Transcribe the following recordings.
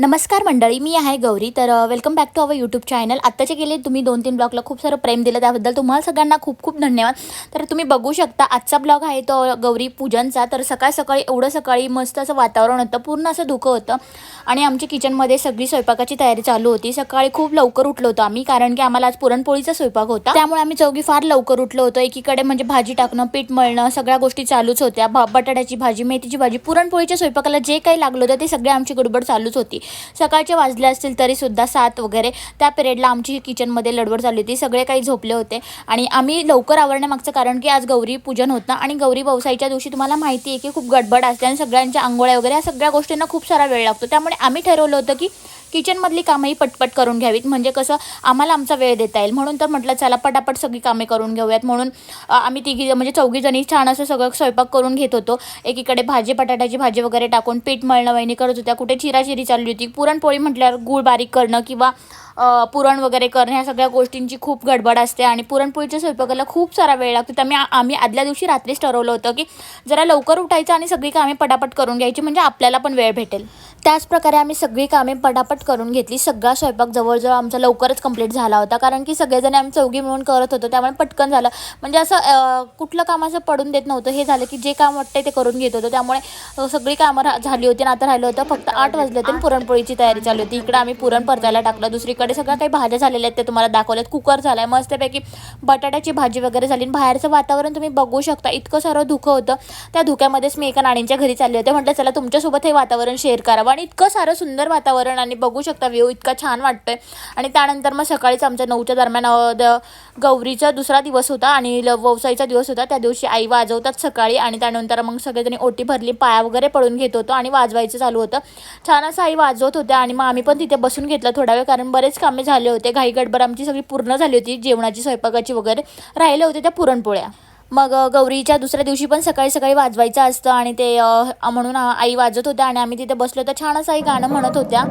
नमस्कार मंडळी मी आहे गौरी. तर welcome back to our YouTube channel आत्ताचे गेले तुम्ही दोन तीन ब्लॉगला खूप सारं प्रेम दिलं. त्याबद्दल तुम्हाला सगळ्यांना खूप खूप धन्यवाद. तर तुम्ही बघू शकता आजचा ब्लॉग आहे तो गौरी पूजनचा. तर सकाळ सकाळी एवढं सकाळी मस्त असं वातावरण होतं. पूर्ण असं धुकं होतं. आणि आमची किचनमध्ये सगळी स्वयंपाकाची तयारी चालू होती. सकाळी खूप लवकर उठलो होतो आम्ही कारण की आम्हाला आज पुरणपोळीचा स्वयंपाक होता. त्यामुळे आम्ही चौघी फार लवकर उठलो होतो. एकीकडे म्हणजे भाजी टाकणं पीठ मळणं सगळ्या गोष्टी चालूच होत्या. भा बटाट्याची भाजी मेथीची भाजी पुरणपोळीच्या स्वयंपाकाला जे काही लागलं होतं ते सगळे आमची गडबड चालूच होती. सकाळचे वाजले असतील तरी सुद्धा सात वगैरे. त्या पिरियडला आमची किचनमध्ये लडबड चालली होती. सगळे काही झोपले होते. आणि आम्ही लवकर आवरण्यामागचं कारण की आज गौरी पूजन होतं आणि गौरी पावसाईच्या दिवशी तुम्हाला माहिती आहे की खूप गडबड असते आणि सगळ्यांच्या आंघोळ्या वगैरे या सगळ्या गोष्टींना खूप सारा वेळ लागतो. त्यामुळे आम्ही ठरवलं होतं की किचनमधली कामंही पटपट करून घ्यावीत. म्हणजे कसं आम्हाला आमचा वेळ देता येईल. म्हणून तर म्हटलं चला पटापट सगळी कामे करून घेऊयात. म्हणून आम्ही तिघी म्हणजे चौघीजणी छान असं सगळं स्वयंपाक करून घेत होतो. एकीकडे भाजी बटाट्याची भाजी वगैरे टाकून पीठ मळणं वहिनी करत होत्या. कुठे चिराचिरी चालली होती. पुरणपोळी म्हटल्यावर गूळ बारीक करणं किंवा पुरण वगैरे करणं ह्या सगळ्या गोष्टींची खूप गडबड असते. आणि पुरणपोळीच्या स्वयंपाकाला खूप सारा वेळ लागतो. त्यामुळे आम्ही आदल्या दिवशी रात्रीच ठरवलं होतं की जरा लवकर उठायचं आणि सगळी कामे पटापट करून घ्यायची म्हणजे आपल्याला पण वेळ भेटेल. त्याचप्रकारे आम्ही सगळी कामे पटापट करून घेतली. सगळा स्वयंपाक जवळजवळ आमचा लवकरच कंप्लीट झाला होता. कारण की सगळेजण आम्ही चौघी मिळून करत होतो. त्यामुळे पटकन झालं. म्हणजे असं कुठलं काम असं पडून देत नव्हतं. हे झालं की जे काम वाटतंय ते करून घेत होतो. त्यामुळे सगळी कामं झाली होती आणि आता राहिलं होतं. फक्त आठ वाजले होते पुरण पुरणपोळीची तयारी चालू होती. इकडे आम्ही पुरण परतायला टाकलं. दुसरीकडे सगळ्या काही भाज्या झालेल्या आहेत ते तुम्हाला दाखवल्यात कुकर झालाय मस्तपैकी बटाट्याची भाजी वगैरे झाली. आणि बाहेरचं वातावरण तुम्ही बघू शकता. इतकं सारं धुकं होतं. त्या धुक्यामध्येच मी एका नाणींच्या घरी चालले होते. म्हटलं चला तुमच्यासोबत हे वातावरण शेअर करावं आणि इतकं सारं सुंदर वातावरण आणि बघू शकता व्ह्यू इतका छान वाटतंय. आणि त्यानंतर मग सकाळीच आमच्या नऊच्या दरम्यान द गौरीचा दुसरा दिवस होता आणि ल- व्यवसायचा दिवस होता. त्या दिवशी आई वाजवतात सकाळी आणि त्यानंतर मग सगळेजणी ओटी भरली पाया वगैरे पडून घेत होतो आणि वाजवायचं चालू होतं. छान असं आई वाजवत होत्या आणि मग आम्ही पण तिथे बसून घेतलं थोडा वेळ कारण बरेच कामे झाले होते. घाई गडबड आमची सगळी पूर्ण झाली होती जेवणाची स्वयंपाकाची वगैरे राहिले होते त्या पुरणपोळ्या. मग गौरीच्या दुसऱ्या दिवशी पण सकाळी सकाळी वाजवायचं असतं आणि ते म्हणून आई वाजत होत्या आणि आम्ही तिथे बसलो तर छान असं आई गाणं म्हणत होत्या.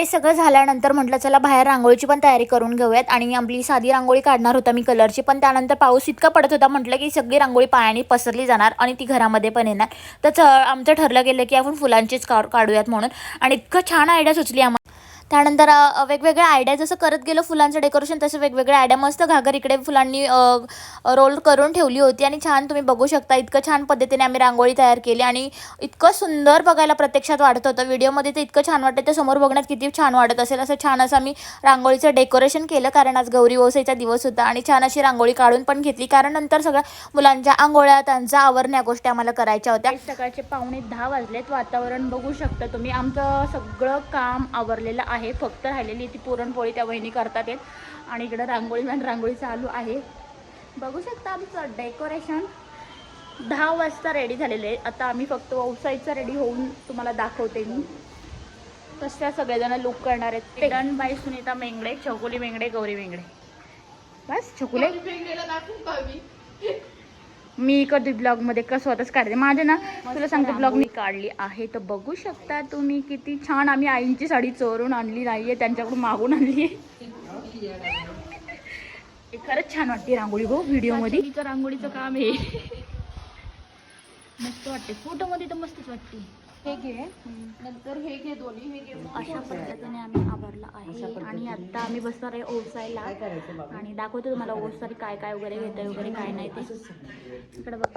ते सगळं झाल्यानंतर म्हटलं चला बाहेर रांगोळीची पण तयारी करून घेऊयात. आणि आपली साधी रांगोळी काढणार होता मी कलरची पण त्यानंतर पाऊस इतका पडत होता म्हटलं की सगळी रांगोळी पायाने पसरली जाणार आणि ती घरामध्ये पण येणार. तर च- आमचं ठरलं गेलं की आपण फुलांचीच का काढूयात म्हणून. आणि इतकं छान आयडिया सुचली आम्हाला त्यानंतर वेगवेगळ्या आयडिया जसं करत गेलो फुलांचं डेकोरेशन तसं वेगवेगळ्या आयडिया मस्त घागर इकडे फुलांनी रोल करून ठेवली होती आणि छान तुम्ही बघू शकता इतकं छान पद्धतीने आम्ही रांगोळी तयार केली आणि इतकं सुंदर बघायला प्रत्यक्षात वाटत होतं. व्हिडिओमध्ये तर इतकं छान वाटतं ते समोर बघण्यात किती छान वाटत असेल असं छान असं आम्ही रांगोळीचं डेकोरेशन केलं कारण आज गौरी ओसेचा दिवस होता आणि छान अशी रांगोळी काढून पण घेतली कारण नंतर सगळ्या मुलांच्या आंघोळ्या त्यांचा आवरण्या गोष्टी आम्हाला करायच्या होत्या. सकाळचे पावणे दहा वाजलेत वातावरण बघू शकता तुम्ही. आमचं सगळं काम आवरलेलं आहे. फक्त राहिलेली ती पुरणपोळी त्या वहिनी करतात आहेत. आणि इकडं रांगोळी मॅन रांगोळी चालू आहे. बघू शकता आमचं डेकोरेशन दहा वाजता रेडी झालेले आहे. आता आम्ही फक्त व्यवसायचा रेडी होऊन तुम्हाला दाखवते मी. कशा सगळेजण लुक करणार आहेत. Done by Sunita Mengde Chhakuli Mengde Gauri Mengde. बस छकुले. मी कधी ब्लॉगमध्ये कसं स्वतःच काढते. माझे ना तुला सांगते ब्लॉग मी काढली आहे. तर बघू शकता तुम्ही किती छान आम्ही आईंची साडी चोरून आणली नाहीये त्यांच्याकडून मागून आणली. खरंच छान वाटते रांगोळी गो व्हिडिओमध्ये रांगोळीचं काम आहे. मस्त वाटते. फोटो मध्ये तर मस्तच वाटते. हे घे. नंतर हे घे दोन्ही. हे घे अशा पद्धतीने आम्ही आवरला आहे. आणि आता आम्ही बसणार आहे ओसायला आणि दाखवतो तुम्हाला ओसारी काय काय वगैरे घेते वगैरे काय नाही ते. इकडे बघ.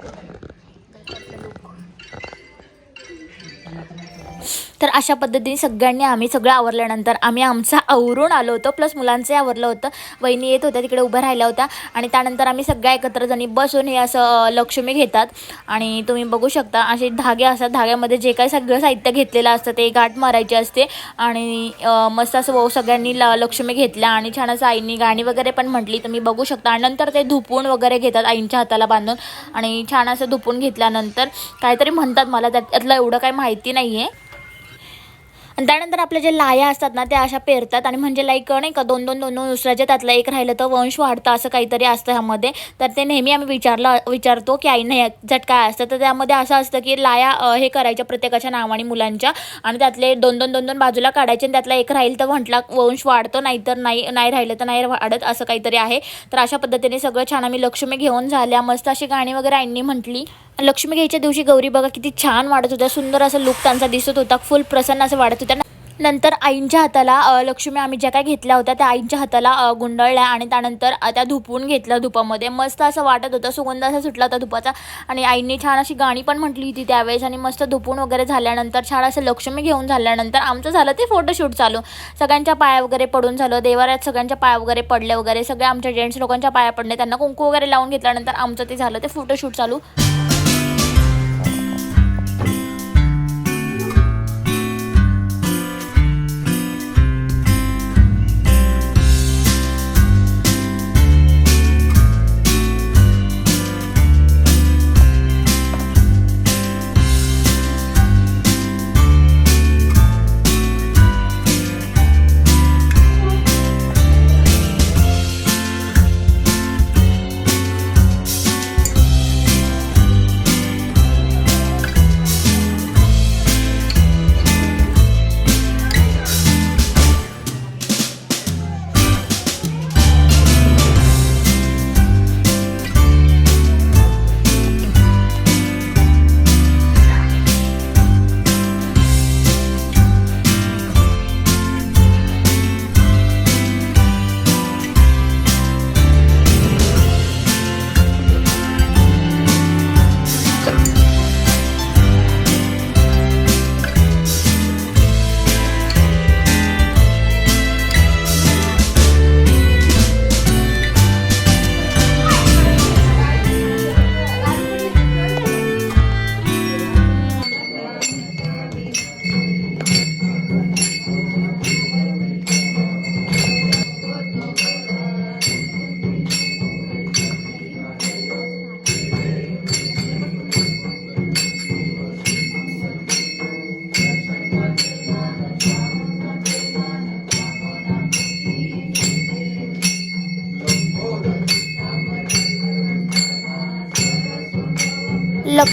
तर अशा पद्धतीने सगळ्यांनी आम्ही सगळं आवरल्यानंतर आम्ही आमचं आवरून आलो होतो. प्लस मुलांचंही आवरलं होतं. वहिनी येत होत्या तिकडे उभ्या राहिल्या होत्या. आणि त्यानंतर आम्ही सगळ्या एकत्र जणी बसून हे असं लक्ष्मी घेतात. आणि तुम्ही बघू शकता असे धागे असतात. धाग्यामध्ये जे काही सगळं साहित्य घेतलेलं असतं ते गाठ मारायची असते. आणि मस्त असं भाऊ सगळ्यांनी ल लक्ष्मी घेतल्या. आणि छान असं आईनी गाणी वगैरे पण म्हटली. तुम्ही बघू शकता. आणि नंतर ते धुपून वगैरे घेतात आईंच्या हाताला बांधून. आणि छान असं धुपून घेतल्यानंतर काहीतरी म्हणतात मला. त्यातलं एवढं काही माहिती नाही आहे आणि त्यानंतर आपल्या जे लाया असतात ना त्या अशा पेरतात आणि म्हणजे लाईक नाही का दोन दोन दोन दोन दुसऱ्याच्या त्यातलं एक राहिलं तर वंश वाढतं असं काहीतरी असतं ह्यामध्ये. तर ते नेहमी आम्ही विचारलं विचारतो की आईनं ह्याच्यात काय असतं? तर त्यामध्ये असं असतं की लाया हे करायच्या प्रत्येकाच्या नावाने मुलांच्या आणि त्यातले दोन दोन दोन दोन बाजूला काढायचे आणि त्यातला एक राहील तर म्हटला वंश वाढतो नाहीतर नाही नाही राहिलं तर नाही वाढत असं काहीतरी आहे. तर अशा पद्धतीने सगळं छान आम्ही लक्ष्मी घेऊन झाल्या. मस्त अशी गाणी वगैरे आईंनी म्हटली. लक्ष्मी घ्यायच्या दिवशी गौरी बघा किती छान वाटत होत्या. सुंदर असं लुक त्यांचा दिसत होता. फुल प्रसन्न असं वाटत होत्या नंतर आईंच्या हाताला लक्ष्मी आम्ही ज्या काय घेतल्या होत्या त्या आईंच्या हाताला गुंडळल्या आणि त्यानंतर त्या धुपून घेतलं धुपामध्ये. मस्त असं वाटत होतं. सुगंध असा सुटला होता धुपाचा. आणि आईंनी छान अशी गाणी पण म्हटली होती त्यावेळेस. आणि मस्त धुपून वगैरे झाल्यानंतर छान असं लक्ष्मी घेऊन झाल्यानंतर आमचं झालं ते फोटोशूट चालू. सगळ्यांच्या पाया वगैरे पडून झालं. देवाऱ्यात सगळ्यांच्या पाया वगैरे पडले वगैरे. सगळे आमच्या जेंट्स लोकांच्या पाया पडले. त्यांना कुंकू वगैरे लावून घेतल्यानंतर आमचं ते झालं ते फोटोशूट चालू.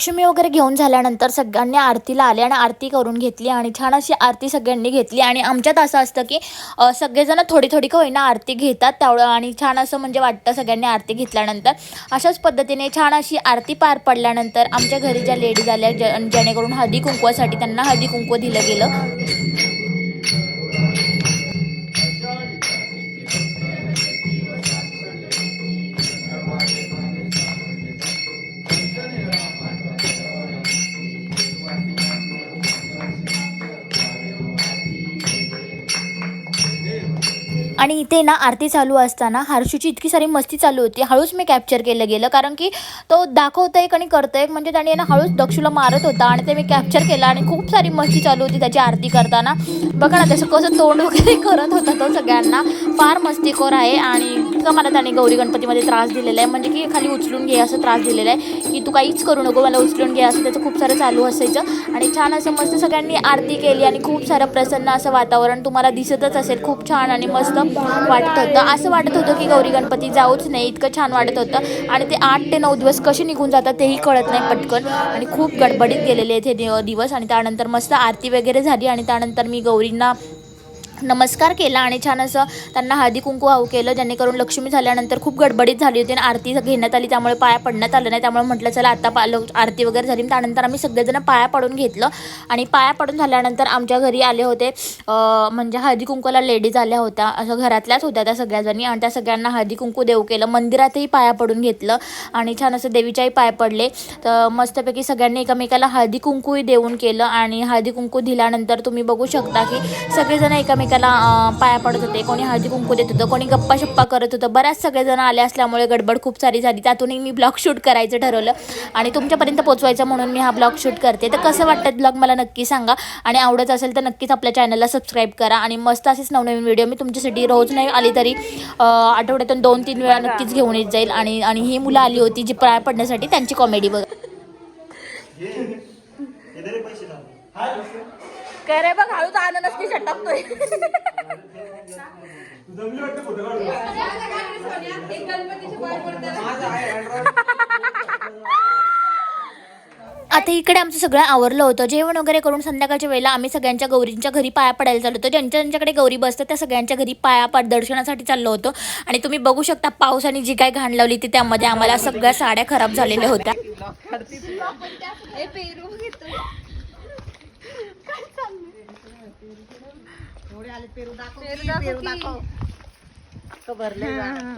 लक्ष्मी वगैरे घेऊन झाल्यानंतर सगळ्यांनी आरतीला आले आणि आरती करून घेतली आणि छान अशी आरती सगळ्यांनी घेतली. आणि आमच्यात असं असतं की सगळेजण थोडी थोडी का होईना आरती घेतात त्यावेळं आणि छान असं म्हणजे वाटतं सगळ्यांनी आरती घेतल्यानंतर. अशाच पद्धतीने छान अशी आरती पार पडल्यानंतर आमच्या घरी ज्या लेडीज आल्या ज जेणेकरून हळदी कुंकवासाठी त्यांना हळदी कुंकू दिलं गेलं. आणि इथे ना आरती चालू असताना हर्षूची इतकी सारी मस्ती चालू होती. हळूच मी कॅप्चर केलं गेलं. कारण की तो दाखवतं एक आणि करतं एक म्हणजे त्याने ना हळूच दक्षूला मारत होता आणि ते मी कॅप्चर केलं आणि खूप सारी मस्ती चालू होती त्याची आरती करताना. बघा ना त्याचं कसं तोंड वगैरे करत होता तो सगळ्यांना. फार मस्तीखोर आहे आणि इतकं मला त्याने गौरी गणपतीमध्ये त्रास दिलेला आहे. म्हणजे की खाली उचलून घे असं त्रास दिलेला आहे. की तू काहीच करू नको मला उचलून घे असं त्याचं खूप सारं चालू असायचं. आणि छान असं मस्त सगळ्यांनी आरती केली आणि खूप सारं प्रसन्न असं वातावरण तुम्हाला दिसतच असेल. खूप छान आणि मस्त वाटत होतं. असं वाटत होतं की गौरी गणपती जाऊच नाही इतकं छान वाटत होतं. आणि ते आठ ते नऊ दिवस कसे निघून जातात तेही कळत नाही पटकन. आणि खूप गडबडीत गेलेले आहेत हे दिवस. आणि त्यानंतर मस्त आरती वगैरे झाली आणि त्यानंतर मी गौरींना नमस्कार केला आणि छान असं त्यांना हळदी कुंकू वाहू केलं जेणेकरून लक्ष्मी झाल्यानंतर खूप गडबडीत झाली होती आणि आरती घेण्यात आली त्यामुळे पाया पडण्यात आलं नाही. त्यामुळे म्हटलं चला आता पा आरती वगैरे झाली. त्यानंतर आम्ही सगळेजण पाया पडून घेतलं आणि पाया पडून झाल्यानंतर आमच्या घरी आले होते म्हणजे हळदी कुंकूला लेडीज आल्या होत्या असं घरातल्याच होत्या त्या सगळ्याजणी आणि त्या सगळ्यांना हळदी कुंकू देऊ केलं. मंदिरातही पाया पडून घेतलं आणि छान असं देवीच्याही पाय पडले. तर मस्तपैकी सगळ्यांनी एकमेकाला हळदी कुंकूही देऊन केलं आणि हळदी कुंकू दिल्यानंतर तुम्ही बघू शकता की सगळेजण एकमेकाला त्याला पाया पडत होते कोणी हळदी कुंकू देत होतं कोणी गप्पा शप्पा करत होतं बऱ्याच सगळेजण आले असल्यामुळे गडबड खूप सारी झाली त्यातूनही मी ब्लॉग शूट करायचं ठरवलं आणि तुमच्यापर्यंत पोचवायचं म्हणून मी हा ब्लॉग शूट करते तर कसं वाटतं ब्लॉग मला नक्की सांगा आणि आवडत असेल तर नक्कीच आपल्या चॅनलला सबस्क्राईब करा आणि मस्त असेच नवनवीन व्हिडिओ मी तुमच्यासाठी रोज नाही आली तरी आठवड्यातून दोन तीन वेळा नक्कीच घेऊन येत जाईल आणि आणि ही मुलं आली होती जी पाया पडण्यासाठी त्यांची कॉमेडी बघ करे बघ हळूच आनंद की टाकतोय आता इकडे आमचं सगळं आवरलं होतं. जेवण वगैरे करून संध्याकाळच्या वेळेला आम्ही सगळ्यांच्या गौरींच्या घरी पाया पडायला चाललो होतो. ज्यांच्या ज्यांच्याकडे गौरी बसतात त्या सगळ्यांच्या घरी पाया पाड दर्शनासाठी चाललो होतो. आणि तुम्ही बघू शकता पावसाने जी काय घाण लावली ती त्यामध्ये आम्हाला सगळ्या साड्या खराब झालेल्या होत्या.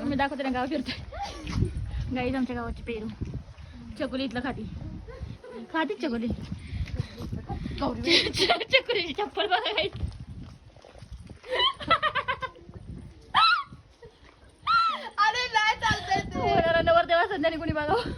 मी दाखवते ना गाव फिरतोय गाईज आमच्या गावाची पेरू. चकुली इथलं खाती. खाती चकुली. चकुलीची चप्पल बघा guys. पोराला नवरदेवा संध्याने कोणी बघावं.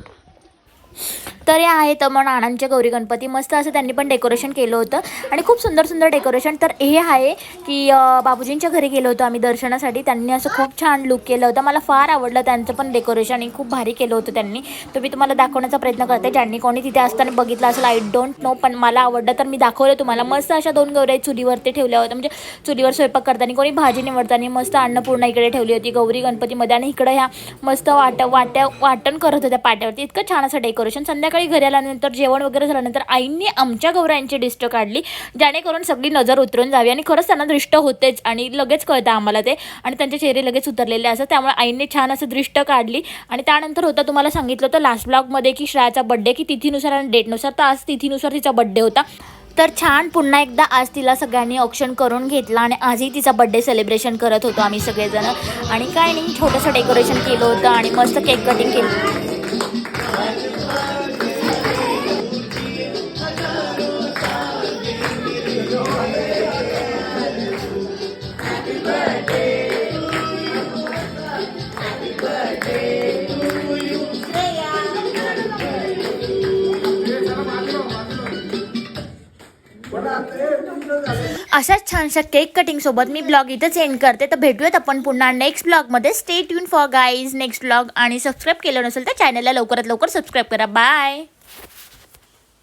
तर हे आहे तर मग नानांच्या गौरी गणपती मस्त असं त्यांनी पण डेकोरेशन केलं होतं. आणि खूप सुंदर सुंदर डेकोरेशन तर हे आहे की बाबूजींच्या घरी गेलो होतो आम्ही दर्शनासाठी. त्यांनी असं खूप छान लुक केलं होतं. मला फार आवडलं त्यांचं पण डेकोरेशन आणि खूप भारी केलं होतं त्यांनी. तर मी तुम्हाला दाखवण्याचा प्रयत्न करते. ज्यांनी कोणी तिथे असताना बघितलं असेल आय डोंट नो पण मला आवडलं तर मी दाखवलं तुम्हाला. मस्त अशा दोन गौऱ्या चुलीवरती ठेवल्या होत्या. म्हणजे चुलीवर स्वयंपाक करताना कोणी भाजी निवडताना मस्त अन्नपूर्णा इकडे ठेवली होती गौरी गणपतीमध्ये. आणि इकडं ह्या मस्त वाट वाट्या वाटण करत होत्या पाट्यावरती. इतकं छान असं डेकोरेशन संध्याकाळी घरी आल्यानंतर जेवण वगैरे झाल्यानंतर आईंनी आमच्या गौऱ्यांची डिस्ट काढली जेणेकरून सगळी नजर उतरून जावी. आणि खरंच त्यांना दृष्ट होतेच आणि लगेच कळतं आम्हाला ते. आणि त्यांचे चेहरे लगेच उतरलेले असतात. त्यामुळे आईंनी छान असं दृष्ट काढली. आणि त्यानंतर होतं तुम्हाला सांगितलं होतं लास्ट ब्लॉगमध्ये की श्रेयाचा बड्डे की तिथीनुसार आणि डेटनुसार तर आज तिथीनुसार तिचा बड्डे होता. तर छान पुन्हा एकदा आज तिला सगळ्यांनी ऑप्शन करून घेतला आणि आजही तिचा बड्डे सेलिब्रेशन करत होतो आम्ही सगळेजण. आणि काय नाही छोटंसं डेकोरेशन केलं होतं आणि मस्त केक कटिंग केलं. छानशा केक कटिंग सोबत मी ब्लॉग इथंच एंड करते. तर भेटूयात आपण पुन्हा नेक्स्ट ब्लॉगमध्ये stay tune for guys next blog आणि सबस्क्राईब केलं नसेल तर चॅनलला लवकरात लवकर सबस्क्राईब करा. बाय